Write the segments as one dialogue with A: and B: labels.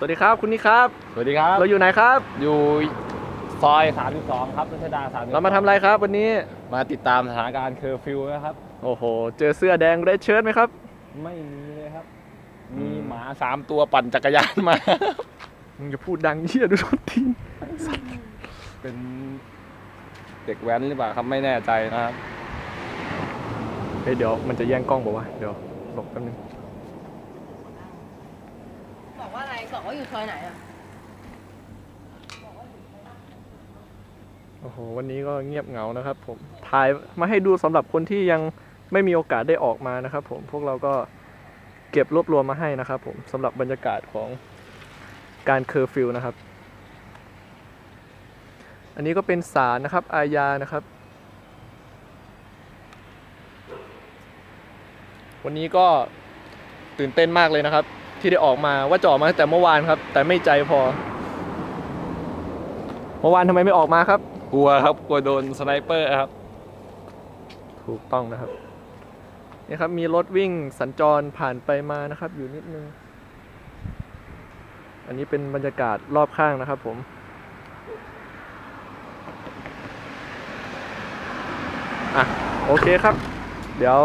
A: สวัสดีครับคุณนี่ครับ
B: สวัสดีครับ
A: เราอยู่ไหนครับ
B: อยู่ซอย 32 ครับรัชดา3
A: เรามาทำอะไรครับวันนี้
B: มาติดตามสถานการณ์เคอร์ฟิวนะครับ
A: โอ้โห เจอเสื้อแดงเรดเชิร์ตไหมครับ
B: ไม่มีเลยครับ
A: อื
B: มี
A: ม
B: หมาสามตัวปั่นจักรยานมา
A: มึงจะพูดดังเชี่ยดูทุกทีน
B: เป็นเด็กแว้นหรือเปล่าครับไม่แน่ใจนะครับ
A: เฮ้ยเดี๋ยวมันจะแย่งกล้องบอกว่าวะเดี๋ยวหลบแป๊บนึง
C: บอกว่าอยู่ซอยไหนอะ
A: โอ้โหวันนี้ก็เงียบเหงานะครับ ผมถ่ายมาให้ดูสำหรับคนที่ยังไม่มีโอกาสได้ออกมานะครับ ผมพวกเราก็เก็บรวบรวมมาให้นะครับผมสำหรับบรรยากาศของการเคอร์ฟิวนะครับ อันนี้ก็เป็นศาลนะครับ อาญานะครับ วันนี้ก็ตื่นเต้นมากเลยนะครับ ที่ได้ออกมาว่าจะออกมาตั้งแต่เมื่อวานครับ แต่ไม่ใจพอ เมื่อวานทำไมไม่ออกมาครับ
B: กลัวครับกลัวโดนสไนเปอร์ครับ
A: ถูกต้องนะครับนี่ครับมีรถวิ่งสัญจรผ่านไปมานะครับ อยู่นิดนึง อันนี้เป็นบรรยากาศรอบข้างนะครับผมอะโอเคครับ เดี๋ยว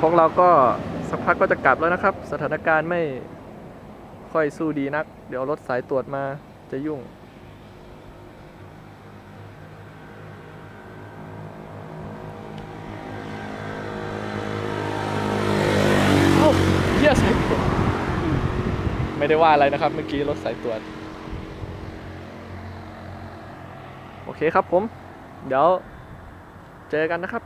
A: พวกเราก็ สักพักก็จะกลับแล้วนะครับ สถานการณ์ไม่ค่อยสู้ดีนัก เดี๋ยวรถสายตรวจมาจะยุ่งเอ้าเหี้ยสายตรวจไม่ได้ว่าอะไรนะครับ เมื่อกี้รถสายตรวจ โอเคครับผม เดี๋ยวเจอกันนะครับ